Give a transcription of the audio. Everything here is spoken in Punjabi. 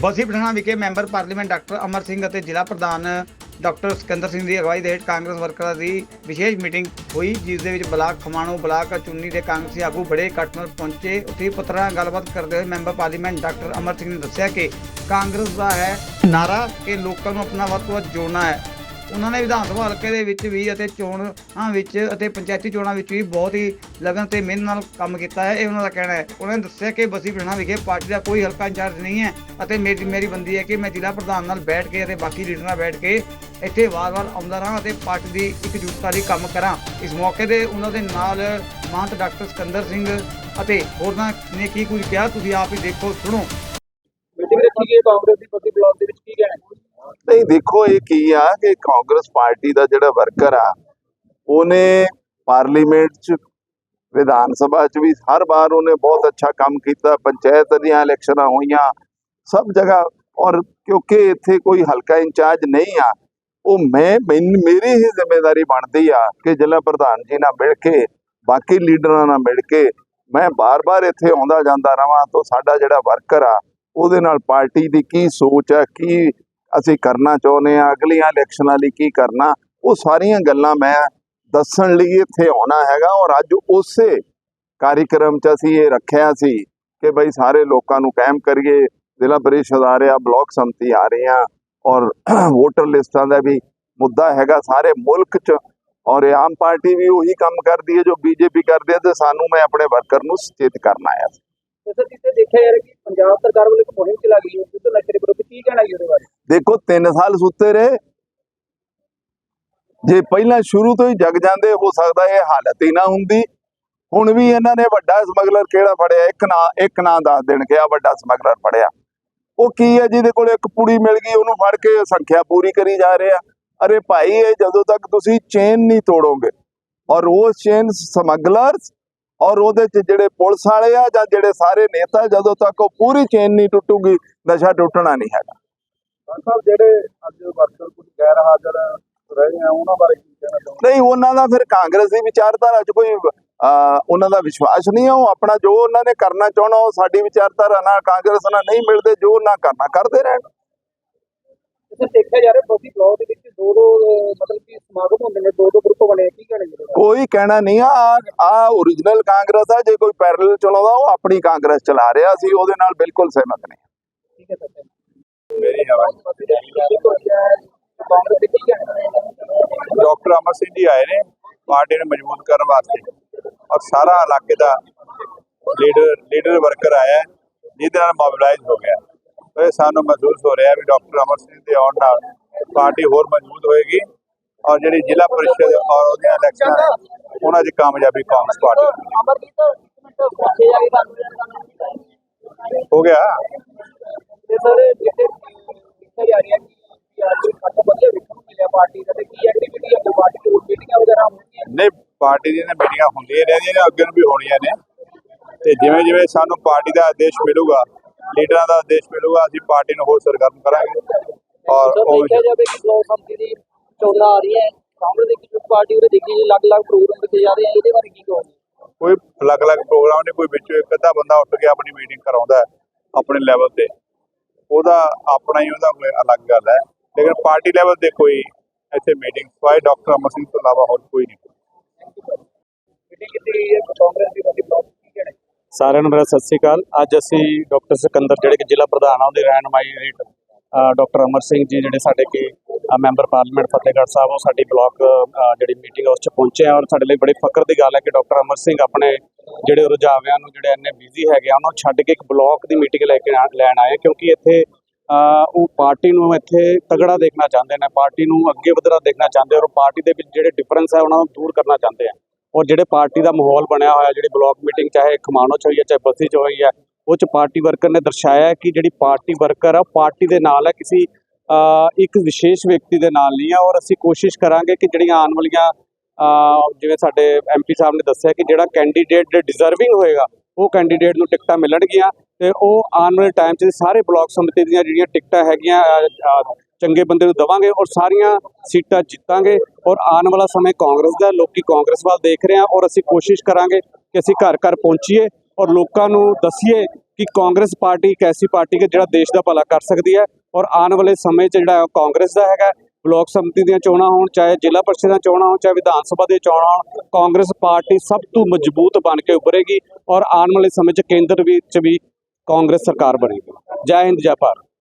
ਬਸੀ ਪਠਾਣਾ ਵਿਖੇ member parliament doctor Amar Singh ਅਤੇ ਜ਼ਿਲ੍ਹਾ ਪ੍ਰਧਾਨ ਡਾਕਟਰ ਸਿਕੰਦਰ ਸਿੰਘ ਦੀ ਅਗਵਾਈ ਦੇ ਹੇਠ ਕਾਂਗਰਸ ਵਰਕਰਾਂ ਦੀ ਵਿਸ਼ੇਸ਼ ਮੀਟਿੰਗ ਹੋਈ, ਜਿਸ ਦੇ ਵਿੱਚ ਬਲਾਕ ਖਮਾਣੋ, ਬਲਾਕ ਚੁੰਨੀ ਦੇ ਕਾਂਗਰਸੀ ਆਗੂ ਬੜੇ ਇਕੱਠ ਨਾਲ ਪਹੁੰਚੇ। ਉੱਥੇ ਪੱਤਰਾਂ ਨਾਲ ਗੱਲਬਾਤ ਕਰਦੇ ਹੋਏ member parliament doctor Amar Singh ਨੇ ਦੱਸਿਆ ਕਿ ਕਾਂਗਰਸ ਦਾ ਹੈ ਨਾਰਾ ਕਿ ਲੋਕਾਂ ਨੂੰ ਆਪਣਾ ਵੱਧ ਤੋਂ ਵੱਧ ਜੋੜਨਾ ਹੈ। ਉਹਨਾਂ ਨੇ ਵਿਧਾਨ ਸਭਾ ਹਲਕੇ ਦੇ ਵਿੱਚ ਵੀ ਅਤੇ ਚੋਣਾਂ ਵਿੱਚ ਅਤੇ ਪੰਚਾਇਤੀ ਚੋਣਾਂ ਵਿੱਚ ਵੀ ਬਹੁਤ ਹੀ ਲਗਨ ਤੇ ਮਿਹਨਤ ਨਾਲ ਕੰਮ ਕੀਤਾ ਹੈ, ਇਹ ਉਹਨਾਂ ਦਾ ਕਹਿਣਾ ਹੈ। ਉਹਨਾਂ ਨੇ ਦੱਸਿਆ ਕਿ ਬਸੀ ਪਠਾਣਾ ਵਿਖੇ ਪਾਰਟੀ ਦਾ ਕੋਈ ਹਲਕਾ ਇੰਚਾਰਜ ਨਹੀਂ ਹੈ ਅਤੇ ਮੇਰੀ ਮੇਰੀ ਬੰਦੀ ਹੈ ਕਿ ਮੈਂ ਜ਼ਿਲ੍ਹਾ ਪ੍ਰਧਾਨ ਨਾਲ ਬੈਠ ਕੇ ਅਤੇ ਬਾਕੀ ਲੀਡਰਾਂ ਨਾਲ ਬੈਠ ਕੇ ਇੱਥੇ ਵਾਰ-ਵਾਰ ਆਉਂਦਾ ਰਹਾਂ ਅਤੇ ਪਾਰਟੀ ਦੀ ਇਕਜੁੱਟਤਾ ਲਈ ਕੰਮ ਕਰਾਂ। ਇਸ ਮੌਕੇ ਤੇ ਉਹਨਾਂ ਦੇ ਨਾਲ ਮਹੰਤ ਡਾਕਟਰ ਸਿਕੰਦਰ ਸਿੰਘ ਅਤੇ ਹੋਰਨਾਂ ਨੇ ਕੀ ਕੁਝ ਕਿਹਾ, ਤੁਸੀਂ ਆਪ ਹੀ ਦੇਖੋ, ਸੁਣੋ। ਮੀਟਿੰਗ ਰੱਖੀ ਗਈ ਕਾਂਗਰਸ ਦੀ ਪੱਤੀ ਬਲਾਕ ਦੇ ਵਿੱਚ ਕੀ ਕਹਿਣਾ ਨਹੀਂ, ਦੇਖੋ ਇਹ ਕੀ ਆ ਕਿ ਕਾਂਗਰਸ ਪਾਰਟੀ ਦਾ ਜਿਹੜਾ ਵਰਕਰ ਆ, ਉਹਨੇ ਪਾਰਲੀਮੈਂਟ ਚ, ਵਿਧਾਨ ਸਭਾ ਚ ਵੀ ਹਰ ਵਾਰ ਉਹਨੇ ਬਹੁਤ ਅੱਛਾ ਕੰਮ ਕੀਤਾ, ਪੰਚਾਇਤ ਦੀਆਂ ਇਲੈਕਸ਼ਨਾਂ ਹੋਈਆਂ, ਸਭ ਜਗ੍ਹਾ, ਔਰ ਕਿਉਂਕਿ ਇੱਥੇ ਕੋਈ ਹਲਕਾ ਇੰਚਾਰਜ ਨਹੀਂ ਆ, ਉਹ ਮੈਂ, ਮੈਨ- ਮੇਰੀ ਹੀ ਜ਼ਿੰਮੇਵਾਰੀ ਬਣਦੀ ਆ ਕਿ ਜ਼ਿਲ੍ਹਾ ਪ੍ਰਧਾਨ ਜੀ ਨਾਲ ਮਿਲ ਕੇ, ਬਾਕੀ ਲੀਡਰਾਂ ਨਾਲ ਮਿਲ ਕੇ, ਮੈਂ ਬਾਰ-ਬਾਰ ਇੱਥੇ ਆਉਂਦਾ ਜਾਂਦਾ ਰਵਾਂ ਤਾਂ ਸਾਡਾ ਜਿਹੜਾ ਵਰਕਰ ਆ, ਉਹਦੇ ਨਾਲ ਪਾਰਟੀ ਦੀ ਕੀ ਸੋਚ ਆ, ਕੀ ਅਸੀਂ ਕਰਨਾ ਚਾਹੁੰਦੇ ਆ ਅਗਲੀਆਂ ਇਲੈਕਸ਼ਨਾਂ ਲਈ ਕੀ ਕਰਨਾ, ਉਹ ਸਾਰੀਆਂ ਗੱਲਾਂ ਮੈਂ ਦੱਸਣ ਲਈ ਇੱਥੇ ਆਉਣਾ ਹੈਗਾ ਔਰ ਅੱਜ ਉਸੇ ਕਾਰਜਕ੍ਰਮ 'ਚ ਅਸੀਂ ਇਹ ਰੱਖਿਆ ਸੀ ਕਿ ਬਈ ਸਾਰੇ ਲੋਕਾਂ ਨੂੰ ਕਾਇਮ ਕਰੀਏ, ਜ਼ਿਲ੍ਹਾ ਪਰਿਸ਼ਦ ਆ ਰਿਹਾ, ਬਲਾਕ ਸੰਮਤੀ ਆ ਰਹੀਆਂ ਔਰ ਵੋਟਰ ਲਿਸਟਾਂ ਦਾ ਵੀ ਮੁੱਦਾ ਹੈਗਾ ਸਾਰੇ ਮੁਲਕ 'ਚ ਔਰ ਇਹ ਆਮ ਪਾਰਟੀ ਵੀ ਉਹੀ ਕੰਮ ਕਰਦੀ ਹੈ ਜੋ ਬੀਜੇਪੀ ਕਰਦੀ ਹੈ ਤੇ ਸਾਨੂੰ ਮੈਂ ਆਪਣੇ ਵਰਕਰ ਨੂੰ ਸਚੇਤ ਕਰਨਾ ਆਇਆ ਸੀ। ਸਰ ਜਿੱਥੇ ਦੇਖਿਆ ਜਾ ਕਿ ਪੰਜਾਬ ਸਰਕਾਰ ਵੱਲੋਂ ਇੱਕ ਮੁਹਿੰਮ ਚਲਾ ਗਈ ਹੈ ਜਿੱਥੇ ਨਸ਼ੇ ਦੇ ਵਿਰੁੱਧ ਕੀ ਕਹਿਣਾ ਜੀ ਉਹਦੇ ਬਾਰੇ? ਦੇਖੋ 3 ਸਾਲ ਸੁੱਤੇ ਰਹੇ। ਜੇ ਪਹਿਲਾਂ ਸ਼ੁਰੂ ਤੋਂ ਹੀ ਜਗ ਜਾਂਦੇ, ਹੋ ਸਕਦਾ ਇਹ ਹਾਲਤ ਹੀ ਨਾ ਹੁੰਦੀ। ਹੁਣ ਵੀ ਇਹਨਾਂ ਨੇ ਵੱਡਾ ਸਮਗਲਰ ਕਿਹੜਾ ਫੜਿਆ? ਇੱਕ ਨਾਂ ਇੱਕ ਨਾਂ ਦੱਸ ਦੇਣਗੇ ਆ ਵੱਡਾ ਸਮਗਲਰ ਫੜਿਆ। ਉਹ ਕੀ ਹੈ ਜਿਹਦੇ ਕੋਲ ਇੱਕ ਪੁੜੀ ਮਿਲ ਗਈ, ਉਹਨੂੰ ਫੜ ਕੇ ਸੰਖਿਆ ਪੂਰੀ ਕਰੀ ਜਾ ਰਹੇ ਆ। ਅਰੇ ਭਾਈ, ਇਹ ਜਦੋਂ ਤੱਕ ਤੁਸੀਂ ਚੇਨ ਨਹੀਂ ਤੋੜੋਗੇ, ਔਰ ਉਹ ਚੇਨ ਸਮਗਲਰਸ ਔਰ ਉਹਦੇ ਚ ਜਿਹੜੇ ਪੁਲਿਸ ਵਾਲੇ ਆ ਜਾਂ ਜਿਹੜੇ ਸਾਰੇ ਨੇਤਾ ਜਦੋਂ ਤੱਕ ਉਹ ਪੂਰੀ ਚੇਨ ਨਹੀਂ ਟੁੱਟੂਗੀ ਨਸ਼ਾ ਟੁੱਟਣਾ ਨਹੀਂ ਹੈਗਾ। ਸਾਹਿਬ ਜਿਹੜੇ ਅੱਜ ਵਰਕਰ ਕੁਝ ਗੈਰ ਹਾਜ਼ਰ ਰਹੇ ਆ ਉਹਨਾਂ ਬਾਰੇ ਕੀ ਕਹਿਣਾ ਚਾਹੁੰਦੇ ਨਹੀਂ ਉਹਨਾਂ ਦਾ ਫਿਰ ਕਾਂਗਰਸ ਦੀ ਵਿਚਾਰਧਾਰਾ 'ਚ ਕੋਈ ਉਹਨਾਂ ਦਾ ਵਿਸ਼ਵਾਸ ਨਹੀਂ ਹੈ ਉਹ ਆਪਣਾ ਜੋ ਉਹਨਾਂ ਨੇ ਕਰਨਾ ਚਾਹਣਾ ਉਹ ਸਾਡੀ ਵਿਚਾਰਧਾਰਾ ਨਾਲ ਕਾਂਗਰਸ ਨਾਲ ਨਹੀਂ ਮਿਲਦੇ ਜੋ ਉਹਨਾਂ ਕਰਨਾ ਕਰਦੇ ਰਹਿਣ। ਇੱਥੇ ਦੇਖਿਆ ਜਾ ਰਿਹਾ ਬਸੀ ਬਲਾਕ ਦੇ ਵਿੱਚ ਦੋ ਦੋ ਮਤਲਬ ਕਿ ਸਮਾਗਮ ਹੁੰਦੇ ਨੇ ਦੋ ਦੋ ਗਰੁੱਪ ਬਣੇ ਕੀ ਕਹਿਣਾ ਜੀ? ਕੋਈ ਕਹਿਣਾ ਨਹੀਂ ਆ ਆ ਓਰੀਜਨਲ ਕਾਂਗਰਸ ਆ ਜੇ ਕੋਈ ਪੈਰਲਲ ਚਲਾਉਂਦਾ ਉਹ ਆਪਣੀ ਕਾਂਗਰਸ ਚਲਾ ਰਿਹਾ ਸੀ ਉਹਦੇ ਨਾਲ ਬਿਲਕੁਲ ਸਹਿਮਤ ਨਹੀਂ। ਠੀਕ ਹੈ ਸਰ ਮੇਰੀ ਕਾਂਗਰਸ ਦੇ ਕੀ ਕਹਿਣਾ ਡਾਕਟਰ ਅਮਰ ਸਿੰਘ ਜੀ ਆਏ ਨੇ ਪਾਰਟੀ ਨੂੰ ਮਜ਼ਬੂਤ ਕਰਨ ਵਾਸਤੇ। ਔਰ ਸਾਰਾ ਇਲਾਕੇ ਦਾ ਲੀਡਰ ਲੀਡਰ ਵਰਕਰ ਆਇਆ ਹੈ, ਜਿਹਦੇ ਨਾਲ ਮੋਬਿਲਾਈਜ਼ ਹੋ ਗਿਆ। ਇਹ ਸਾਨੂੰ ਮਹਿਸੂਸ ਹੋ ਰਿਹਾ ਵੀ ਡਾਕਟਰ ਅਮਰ ਸਿੰਘ ਦੇ ਆਉਣ ਨਾਲ ਪਾਰਟੀ ਹੋਰ ਮਜ਼ਬੂਤ ਹੋਏਗੀ ਔਰ ਜਿਹੜੀ ਜ਼ਿਲ੍ਹਾ ਪਰਿਸ਼ਦ ਔਰ ਉਹਦੀਆਂ ਇਲੈਕਸ਼ਨਾਂ ਉਹਨਾਂ 'ਚ ਕਾਮਯਾਬੀ ਕਾਂਗਰਸ ਪਾਰਟੀ ਹੋ ਗਿਆ? ਤੇ ਸਰ ਜਿੱਥੇ ਦੇਖਿਆ ਜਾ ਰਿਹਾ ਕਿ ਅੱਜ ਕੱਟ ਵਧੀਆ ਵੇਖਣ ਨੂੰ ਮਿਲਿਆ ਪਾਰਟੀ ਦਾ ਤੇ ਕੀ ਐਕਟੀਵਿਟੀ ਹੈ? ਪਾਰਟੀ ਦੀ ਮੀਟਿੰਗਾਂ ਵਗੈਰਾ ਹੁੰਦੀਆਂ ਨਹੀਂ ਪਾਰਟੀ ਦੀਆਂ ਮੀਟਿੰਗਾਂ ਹੁੰਦੀਆਂ ਰਹਿੰਦੀਆਂ ਨੇ ਅੱਗੇ ਨੂੰ ਵੀ ਹੋਣੀਆਂ ਨੇ। ਤੇ ਜਿਵੇਂ ਜਿਵੇਂ ਸਾਨੂੰ ਪਾਰਟੀ ਦਾ ਆਦੇਸ਼ ਮਿਲੂਗਾ ਲੀਡਰਾਂ ਦਾ ਆਦੇਸ਼ ਮਿਲੂਗਾ ਅਸੀਂ ਪਾਰਟੀ ਨੂੰ ਹੋਰ ਸਰਗਰਮ ਕਰਾਂਗੇ ਔਰ ਉਹ ਦੇਖਿਆ ਜਾਵੇ ਕਿ ਬਲਾਕ ਸੰਮਤੀ ਦੀ ਚੋਣਾਂ ਆ ਰਹੀਆਂ ਹੈ ਕਾਂਗਰਸ ਦੀ ਕਿਸੇ ਪਾਰਟੀ ਉਰੇ ਦੇਖੀ ਜੀ ਅਲੱਗ-ਅਲੱਗ ਪ੍ਰੋਗਰਾਮ ਰੱਖੇ ਜਾ ਰਹੇ ਆ ਇਹਦੇ ਬਾਰੇ ਕੀ ਕਹੋਗੇ? ਕੋਈ ਅਲੱਗ-ਅਲੱਗ ਪ੍ਰੋਗਰਾਮ ਨੇ ਕੋਈ ਵਿੱਚੋਂ ਇੱਕ ਅੱਧਾ ਬੰਦਾ ਉੱਠ ਕੇ ਆਪਣੀ ਮੀਟਿੰਗ ਕਰਾਉਂਦਾ ਆਪਣੇ ਲੈਵਲ ਤੇ। ਉਹਦਾ ਆਪਣਾ ਹੀ ਉਹਦਾ ਕੋਈ ਅਲੱਗ ਗੱਲ ਹੈ। ਲੇਕਿਨ ਪਾਰਟੀ ਲੈਵਲ ਤੇ ਕੋਈ ਇੱਥੇ ਮੀਟਿੰਗ ਸਵਾਈ ਡਾਕਟਰ ਅਮਰ ਸਿੰਘ ਤੋਂ ਇਲਾਵਾ ਹੋਰ ਕੋਈ ਨਹੀਂ। ਮੀਟਿੰਗ ਕੀਤੀ ਕਾਂਗਰਸ ਦੀ ਕਹਿਣਾ ਸਾਰਿਆਂ ਨੂੰ ਮੇਰਾ ਸਤਿ ਸ੍ਰੀ ਅਕਾਲ। ਅੱਜ ਅਸੀਂ ਡਾਕਟਰ ਸਿਕੰਦਰ, ਜਿਹੜੇ ਕਿ ਜ਼ਿਲ੍ਹਾ ਪ੍ਰਧਾਨ ਆ, ਉਹਦੇ ਰਹਿਨਮਾਈ ਹੇਠ ਡਾਕਟਰ ਅਮਰ ਸਿੰਘ ਜੀ, ਜਿਹੜੇ ਸਾਡੇ ਕਿ ਮੈਂਬਰ ਪਾਰਲੀਮੈਂਟ ਫਤਿਹਗੜ੍ਹ ਸਾਹਿਬ, ਉਹ ਸਾਡੀ ਬਲਾਕ ਜਿਹੜੀ ਮੀਟਿੰਗ ਉਸ ਚ ਪਹੁੰਚੇ ਆ। ਔਰ ਸਾਡੇ ਲਈ ਬੜੀ ਫਕਰ ਦੀ ਗੱਲ ਹੈ ਕਿ ਡਾਕਟਰ ਅਮਰ ਸਿੰਘ ਆਪਣੇ ਜਿਹੜੇ ਰੁਝਾਵਿਆਂ ਨੂੰ ਜਿਹੜੇ ਇੰਨੇ ਬਿਜ਼ੀ ਹੈਗੇ ਆ, ਉਹਨਾਂ ਨੂੰ ਛੱਡ ਕੇ ਇੱਕ ਬਲਾਕ ਦੀ ਮੀਟਿੰਗ ਲੈ ਕੇ ਆ- ਲੈਣ ਆਏ ਕਿਉਂਕਿ ਇੱਥੇ ਉਹ ਪਾਰਟੀ ਨੂੰ ਇੱਥੇ ਤਗੜਾ ਦੇਖਣਾ ਚਾਹੁੰਦੇ ਨੇ, ਪਾਰਟੀ ਨੂੰ ਅੱਗੇ ਵਧਣਾ ਦੇਖਣਾ ਚਾਹੁੰਦੇ ਔਰ ਪਾਰਟੀ ਦੇ ਵਿੱਚ ਜਿਹੜੇ ਡਿਫਰੈਂਸ ਹੈ ਉਹਨਾਂ ਨੂੰ ਦੂਰ ਕਰਨਾ ਚਾਹੁੰਦੇ ਆ। ਔਰ ਜਿਹੜੇ ਪਾਰਟੀ ਦਾ ਮਾਹੌਲ ਬਣਿਆ ਹੋਇਆ, ਜਿਹੜੀ ਬਲਾਕ ਮੀਟਿੰਗ ਚਾਹੇ ਖਮਾਣੋ ਚ ਹੋਈ ਹੈ, ਚਾਹੇ ਬਸੀ ਚ ਹੋਈ ਹੈ, ਉਹ ਚ ਪਾਰਟੀ ਵਰਕਰ ਨੇ ਦਰਸਾਇਆ ਕਿ ਜਿਹੜੀ ਪਾਰਟੀ ਵਰਕਰ ਆ, ਉਹ ਪਾਰਟੀ ਦੇ ਨਾਲ ਹੈ, ਕਿਸੇ ਇੱਕ ਵਿਸ਼ੇਸ਼ ਵਿਅਕਤੀ ਦੇ ਨਾਲ ਨਹੀਂ ਆ ਔਰ ਅਸੀਂ ਕੋਸ਼ਿਸ਼ ਕਰਾਂਗੇ ਕਿ ਜਿਹੜੀਆਂ ਆਉਣ ਵਾਲੀਆਂ ਜਿਵੇਂ ਸਾਡੇ ਐਮਪੀ ਸਾਹਿਬ ਨੇ ਦੱਸਿਆ ਕਿ ਜਿਹੜਾ ਕੈਂਡੀਡੇਟ ਡਿਜ਼ਰਵਿੰਗ ਹੋਏਗਾ, ਉਹ ਕੈਂਡੀਡੇਟ ਨੂੰ ਟਿਕਟਾਂ ਮਿਲਣਗੀਆਂ ਤੇ ਉਹ ਆਉਣ ਵਾਲੇ ਟਾਈਮ 'ਚ ਸਾਰੇ ਬਲਾਕ ਸਮਿਤੀ ਦੀਆਂ ਜਿਹੜੀਆਂ ਟਿਕਟਾਂ ਹੈਗੀਆਂ ਚੰਗੇ ਬੰਦੇ ਨੂੰ ਦਵਾਂਗੇ ਔਰ ਸਾਰੀਆਂ ਸੀਟਾਂ ਜਿੱਤਾਂਗੇ ਔਰ ਆਉਣ ਵਾਲਾ ਸਮੇਂ ਕਾਂਗਰਸ ਦਾ, ਲੋਕੀ ਕਾਂਗਰਸ ਵੱਲ ਦੇਖ ਰਹੇ ਆ ਔਰ ਅਸੀਂ ਕੋਸ਼ਿਸ਼ ਕਰਾਂਗੇ ਕਿ ਅਸੀਂ ਘਰ ਘਰ ਪਹੁੰਚੀਏ ਔਰ ਲੋਕਾਂ ਨੂੰ ਦੱਸੀਏ ਕਿ ਕਾਂਗਰਸ ਪਾਰਟੀ ਇੱਕ ਐਸੀ ਪਾਰਟੀ ਹੈ ਜਿਹੜਾ ਦੇਸ਼ ਦਾ ਭਲਾ ਕਰ ਸਕਦੀ ਹੈ ਔਰ ਆਉਣ ਵਾਲੇ ਸਮੇਂ 'ਚ ਜਿਹੜਾ ਉਹ ਕਾਂਗਰਸ ਦਾ ਹੈਗਾ, ਬਲਾਕ ਸਮਿਤੀ ਦੀਆਂ ਚੋਣਾਂ ਹੋਣ, ਚਾਹੇ ਜ਼ਿਲ੍ਹਾ ਪਰਿਸ਼ਦ ਦੀਆਂ ਚੋਣਾਂ ਹੋਣ, ਚਾਹੇ ਵਿਧਾਨ ਸਭਾ ਦੀਆਂ ਚੋਣਾਂ ਹੋਣ, ਕਾਂਗਰਸ ਪਾਰਟੀ ਸਭ ਤੋਂ ਮਜ਼ਬੂਤ ਬਣ ਕੇ ਉਭਰੇਗੀ ਔਰ ਆਉਣ ਵਾਲੇ ਸਮੇਂ 'ਚ ਕੇਂਦਰ ਵਿੱਚ ਵੀ ਕਾਂਗਰਸ ਸਰਕਾਰ ਬਣੇਗੀ। ਜੈ ਹਿੰਦ, ਜੈ ਭਾਰਤ।